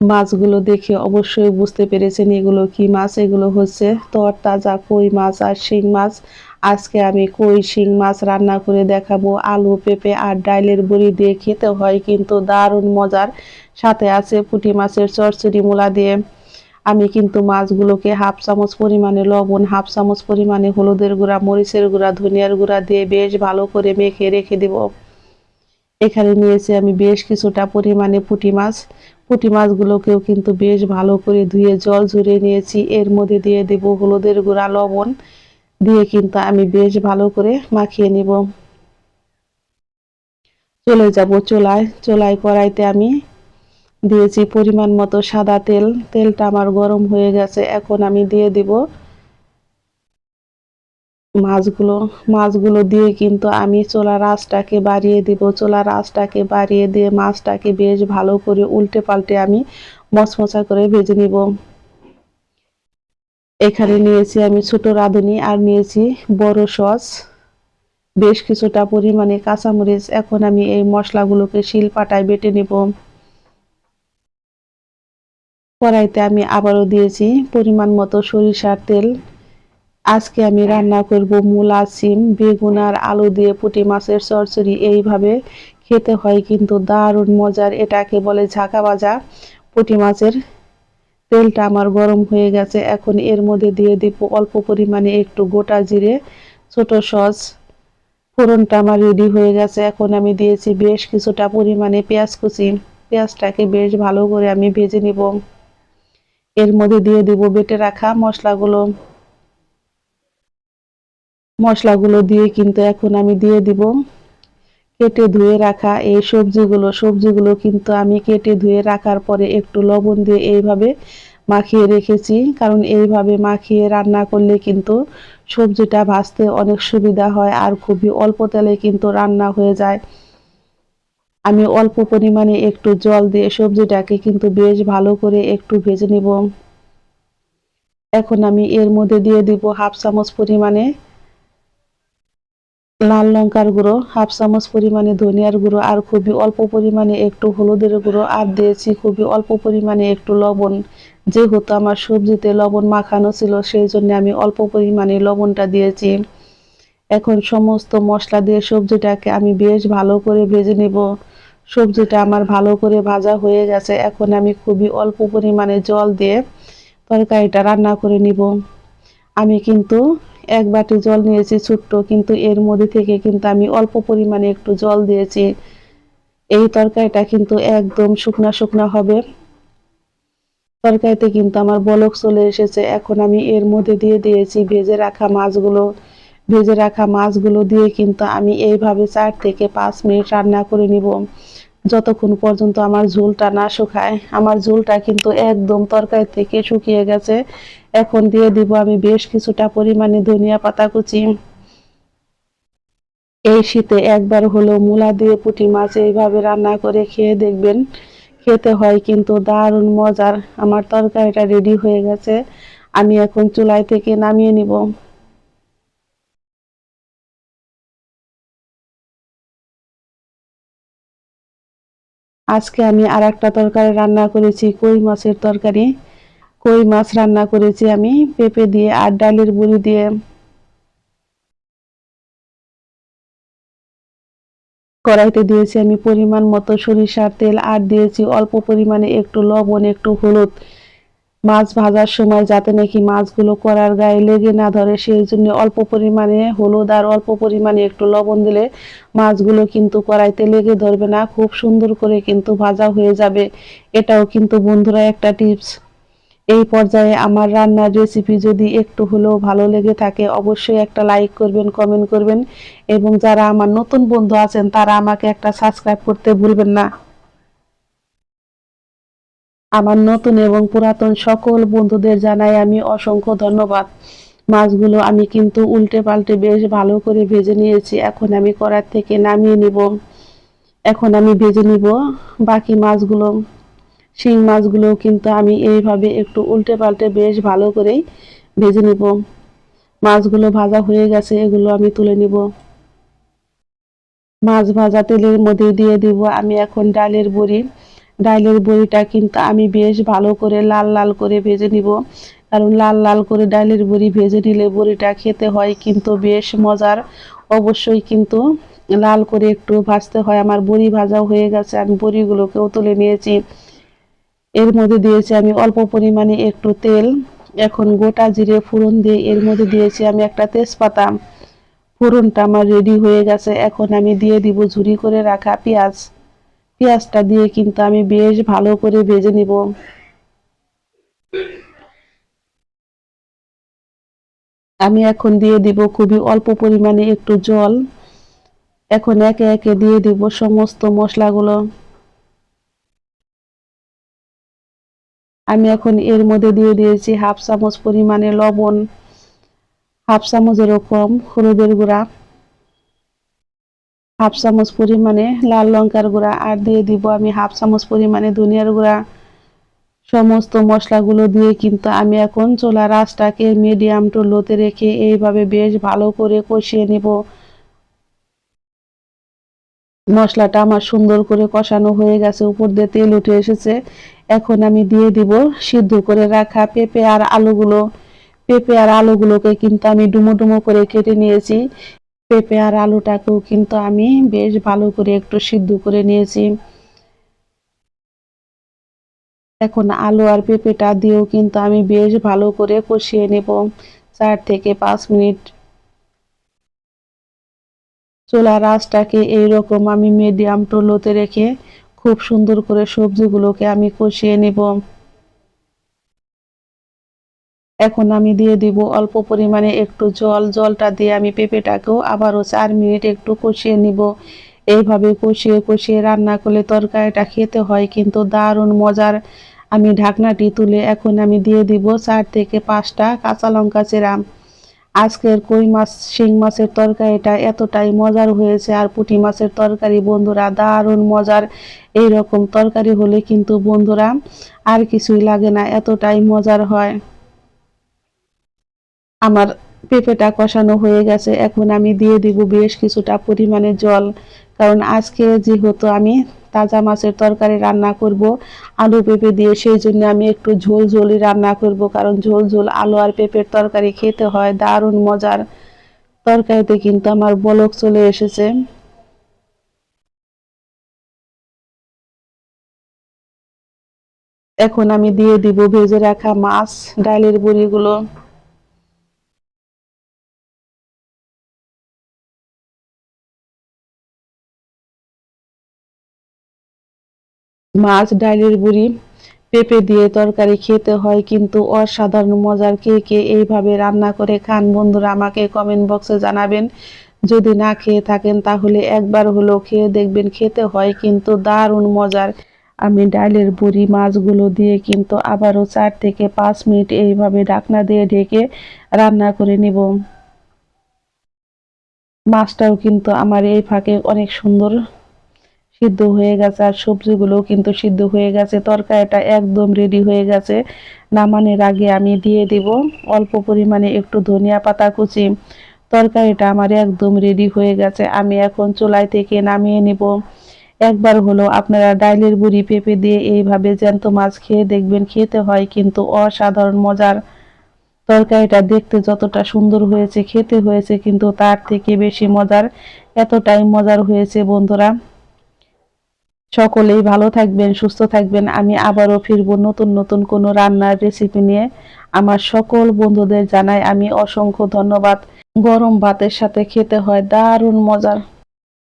মাছগুলো দেখে অবশ্যই বুঝতে পেরেছেন এগুলো কি মাছ, এগুলো হচ্ছে তরতাজা কই মাছ আর শিং মাছ। আজকে আমি কই শিং মাছ রান্না করে দেখাবো। আলু, পেঁপে আর ডাইলের বড়ি দিয়ে খেতে হয় কিন্তু দারুণ মজার। সাথে আছে পুঁটি মাছের চরচড়ি মূলা দিয়ে। আমি কিন্তু মাছগুলোকে হাফ চামচ পরিমাণে লবণ, হাফ চামচ পরিমাণে হলুদের গুঁড়া, মরিচের গুঁড়া, ধনিয়ার গুঁড়া দিয়ে বেশ ভালো করে মেখে রেখে দেব। এখানে নিয়েছি আমি বেশ কিছুটা পরিমাণে পুঁটি মাছ। পুঁটি মাছগুলোকেও কিন্তু বেশ ভালো করে ধুয়ে জল ঝরিয়ে নিয়েছি। এর মধ্যে দিয়ে দেব হলুদের গুঁড়া, লবণ। দিয়ে কিন্তু আমি বেশ ভালো করে মাখিয়ে নিব। চলে যাব চোলায়। চোলায় কড়াইতে আমি দিয়েছি পরিমাণ মতো সাদা তেল। তেলটা আমার গরম হয়ে গেছে। এখন আমি দিয়ে দিব মাছগুলো মাছগুলো দিয়ে কিন্তু আমি চোলা আঁচটাকে বাড়িয়ে দিব। চোলা আঁচটাকে বাড়িয়ে দিয়ে মাছটাকে বেশ ভালো করে উল্টে পাল্টে আমি মচমচা করে ভেজে নিব। এখানে নিয়েছি আমি ছোট রাঁধুনি আর নিয়েছি বড় সস। বেশ কিছুটা পরিমাণে কাঁচামরিচ। এখন আমি এই মশলাগুলোকে শিল পাটায় বেটে নিব। কড়াইতে আমি আবারও দিয়েছি পরিমাণ মতো সরিষার তেল। আজকে আমি রান্না করব মূলা, সিম, বেগুন আর আলু দিয়ে পুঁটি মাছের চরচড়ি। এইভাবে খেতে হয় কিন্তু দারুণ মজার। এটাকে বলে ঝাঁকা ভাজা পুঁটি মাছের। তেলটা আমার গরম হয়ে গেছে। এখন এর মধ্যে দিয়ে দিব অল্প পরিমাণে একটু গোটা জিরে, ছোট সস। ফোড়নটা আমার রেডি হয়ে গেছে। এখন আমি দিয়েছি বেশ কিছুটা পরিমাণে পেঁয়াজ কুচি। পেঁয়াজটাকে বেশ ভালো করে আমি ভেজে নিব। এর মধ্যে দিয়ে দিব বেটে রাখা মশলাগুলো। মশলাগুলো দিয়ে কিন্তু এখন আমি দিয়ে দিব। কেটে ধুয়ে রাখা এই সবজিগুলো সবজিগুলো কিন্তু আমি কেটে ধুয়ে রাখার পরে একটু লবণ দিয়ে এইভাবে মাখিয়ে রেখেছি। কারণ এইভাবে মাখিয়ে রান্না করলে কিন্তু সবজিটা ভাজতে অনেক সুবিধা হয় আর খুবই অল্প তেলে কিন্তু রান্না হয়ে যায়। আমি অল্প পরিমাণে একটু জল দিয়ে সবজিটাকে কিন্তু বেশ ভালো করে একটু ভেজে নিব। এখন আমি এর মধ্যে দিয়ে দিব হাফ চামচ পরিমাণে লাল লঙ্কার গুঁড়ো, হাফ চামচ পরিমাণে ধনিয়ার গুঁড়ো আর খুবই অল্প পরিমাণে একটু হলুদের গুঁড়ো। আর দিয়েছি খুবই অল্প পরিমাণে একটু লবণ। যেহেতু আমার সবজিতে লবণ মাখানো ছিল, সেই জন্য আমি অল্প পরিমাণে লবণটা দিয়েছি। এখন সমস্ত মশলা দিয়ে সবজিটাকে আমি বেশ ভালো করে ভেজে নেব। সবজিটা আমার ভালো করে ভাজা হয়ে গেছে। এখন আমি খুবই অল্প পরিমাণে জল দিয়ে তরকারিটা রান্না করে নিব। আমি কিন্তু এক বাটি জল নিয়েছি ছোট্ট, কিন্তু এর মধ্যে থেকে কিন্তু আমি অল্প পরিমাণে একটু জল দিয়েছি। এই তরকারিটা কিন্তু একদম শুকনা শুকনা হবে। তরকারিতে কিন্তু আমার বলক চলে এসেছে। এখন আমি এর মধ্যে দিয়ে দিয়েছি ভেজে রাখা মাছগুলো। ভেজে রাখা মাছগুলো দিয়ে কিন্তু আমি এইভাবে চার থেকে পাঁচ মিনিট রান্না করে নিব। যতক্ষণ পর্যন্ত আমার ঝোলটা না শুকায়, আমার ঝোলটা কিন্তু একদম তরকারি থেকে শুকিয়ে গেছে। এখন দিয়ে দিব আমি বেশ কিছুটা পরিমাণে ধনিয়া পাতা কুচি। এই শীতে একবার হলো মূলা দিয়ে পুঁটি মাছ এইভাবে রান্না করে খেয়ে দেখবেন, খেতে হয় কিন্তু দারুণ মজার। আমার তরকারিটা রেডি হয়ে গেছে, আমি এখন চুলাই থেকে নামিয়ে নিব। আজকে আমি আর একটা তরকারি রান্না করেছি, কই মাছের তরকারি? কই মাছ রান্না করেছি আমি, পেঁপে দিয়ে আর ডালের বুড়ি দিয়ে। কড়াইতে দিয়েছি আমি পরিমাণ মতো সরিষার তেল আর দিয়েছি অল্প পরিমাণে একটু লবণ, একটু হলুদ। মাছ ভাজার সময় যাতে নাকি মাছগুলো করার গায়ে লেগে না ধরে, সেই জন্য অল্প পরিমাণে হলুদ আর অল্প পরিমাণে একটু লবণ দিলে মাছগুলো কিন্তু কড়াইতে লেগে ধরবে না, খুব সুন্দর করে কিন্তু ভাজা হয়ে যাবে। এটাও কিন্তু বন্ধুরা একটা টিপস। এই পর্যায়ে আমার রান্নার রেসিপি যদি একটু হলেও ভালো লেগে থাকে, অবশ্যই একটা লাইক করবেন কমেন্ট করবেন এবং যারা আমার নতুন বন্ধু আছেন, তারা আমাকে একটা সাবস্ক্রাইব করতে ভুলবেন না। আমার নতুন এবং পুরাতন সকল বন্ধুদের জানাই আমি অসংখ্য ধন্যবাদ। মাছগুলো আমি কিন্তু উল্টে পাল্টে বেশ ভালো করে ভেজে নিয়েছি, এখন আমি কড়ার থেকে নামিয়ে নিব। এখন আমি ভেজে নিব বাকি মাছগুলো। শিং মাছগুলো কিন্তু আমি এইভাবে একটু উল্টে পাল্টে বেশ ভালো করেই ভেজে নিব। মাছগুলো ভাজা হয়ে গেছে, এগুলো আমি তুলে নিব। মাছ ভাজা তেলের মধ্যে দিয়ে দিব। আমি এখন ডালের বড়ি ডাইলের বড়িটা কিন্তু আমি বেশ ভালো করে লাল লাল করে ভেজে নিব। কারণ লাল লাল করে ডাইলের বড়ি ভেজে নিলে বড়িটা খেতে হয় কিন্তু বেশ মজার। অবশ্যই কিন্তু লাল করে একটু ভাজতে হয়। আমার বড়ি ভাজাও হয়ে গেছে, আমি বড়িগুলোকেও তুলে নিয়েছি। এর মধ্যে দিয়েছি আমি অল্প পরিমাণে একটু তেল, এখন গোটা জিরে ফোড়ন দিয়ে এর মধ্যে দিয়েছি আমি একটা তেজপাতা। ফোড়নটা আমার রেডি হয়ে গেছে, এখন আমি দিয়ে দিব ঝুরি করে রাখা পেঁয়াজ। পেঁয়াজটা দিয়ে কিন্তু আমি বেশ ভালো করে ভেজে নিব। আমি এখন দিয়ে দিব খুবই অল্প পরিমাণে একটু জল। এখন একে একে দিয়ে দিব সমস্ত মশলাগুলো। আমি এখন এর মধ্যে দিয়ে দিয়েছি হাফ চামচ পরিমাণে লবণ, হাফ চামচ এরকম হলুদের গুঁড়া, হাফ চামচ পরিমাণে লাল লঙ্কার গুঁড়া আর দিয়ে দিব আমি হাফ চামচ পরিমাণে ধনিয়ার গুঁড়া। সমস্ত মশলাগুলো দিয়ে কিন্তু আমি এখন চোলা রাসটাকে মিডিয়াম টু লোতে রেখে এইভাবে বেশ ভালো করে কষিয়ে নেব। মশলাটা আমার সুন্দর করে কষানো হয়ে গেছে, উপর দিয়ে তেল উঠে এসেছে। এখন আমি দিয়ে দিব সিদ্ধ করে রাখা পেঁপে আর আলুগুলো। পেঁপে আর আলুগুলোকে কিন্তু আমি ডুমো ডুমো করে কেটে নিয়েছি। পেঁপে আর আলুটাকেও কিন্তু আমি বেশ ভালো করে একটু সিদ্ধ করে নিয়েছি। এখন আলু আর পেঁপেটা দিয়েও কিন্তু আমি বেশ ভালো করে কষিয়ে নেব চার থেকে পাঁচ মিনিট। চোলা আঁচটাকে এইরকম আমি মিডিয়াম টু লোতে রেখে খুব সুন্দর করে সবজিগুলোকে আমি কষিয়ে নেব। এখন আমি দিয়ে দিব অল্প পরিমাণে একটু জল। জলটা দিয়ে আমি পেঁপেটাকেও আবারও চার মিনিট একটু কষিয়ে নিব। এইভাবে কষিয়ে কষিয়ে রান্না করলে তরকারিটা খেতে হয়, কিন্তু দারুণ মজার। আমি ঢাকনাটি তুলে এখন আমি দিয়ে দিব চার থেকে পাঁচটা কাঁচা লঙ্কা চেরাম আজকের কই মাছ, শিং মাছের তরকারিটা এতটাই মজার হয়েছে। আর পুঁটি মাছের তরকারি, বন্ধুরা, দারুণ মজার। এই রকম তরকারি হলে কিন্তু বন্ধুরা আর কিছুই লাগে না, এতটাই মজার হয়। আমার পেঁপেটা কষানো হয়ে গেছে, এখন আমি দিয়ে দিব বেশ কিছুটা পরিমাণে জল। কারণ আজকে যেহেতু আমি তাজা মাছের তরকারি রান্না করব, আলু পেঁপে দিয়ে, সেই জন্য আমি একটু ঝোল ঝোলই রান্না করব, কারণ ঝোল ঝোল আলু আর পেঁপের তরকারি খেতে হয়, দারুণ মজার তরকারিতে কিন্তু আমার বলক চলে এসেছে। এখন আমি দিয়ে দিব ভেজে রাখা মাছ, ডালের বড়িগুলো। মাছ, ডালের বুড়ি পেঁপে দিয়ে তরকারি খেতে হয়, কিন্তু অসাধারণ মজার কে কে এইভাবে রান্না করে খান বন্ধুরা আমাকে কমেন্ট বক্সে জানাবেন। যদি না খেয়ে থাকেন তাহলে একবার হলেও খেয়ে দেখবেন, খেতে হয় কিন্তু দারুণ মজার। আমি ডালের বুড়ি মাছগুলো দিয়ে কিন্তু আবারও চার থেকে পাঁচ মিনিট এইভাবে ঢাকনা দিয়ে ঢেকে রান্না করে নিব। মাছটাও কিন্তু আমার এই ফাঁকে অনেক সুন্দর সিদ্ধ হয়ে গেছে আর সবজিগুলো কিন্তু সিদ্ধ হয়ে গেছে। তরকারিটা একদম রেডি হয়ে গেছে। নামানোর আগে আমি দিয়ে দিব অল্প পরিমাণে একটু ধনিয়া পাতা কুচি। তরকারিটা আমার একদম রেডি হয়ে গেছে। আমি এখন চুলাই থেকে নামিয়ে নিব। একবার হলো আপনারা ডাইলের বুড়ি পেঁপে দিয়ে এইভাবে জ্যান্ত মাছ খেয়ে দেখবেন, খেতে হয় কিন্তু অসাধারণ মজার। তরকারিটা দেখতে যতটা সুন্দর হয়েছে, খেতে হয়েছে কিন্তু তার থেকে বেশি মজার, এতটাই মজার হয়েছে বন্ধুরা। সকলেই ভালো থাকবেন, সুস্থ থাকবেন। আমি আবারও ফিরবো নতুন নতুন কোনো রান্নার রেসিপি নিয়ে। আমার সকল বন্ধুদের জানাই আমি অসংখ্য ধন্যবাদ। গরম ভাতের সাথে খেতে হয় দারুণ মজার।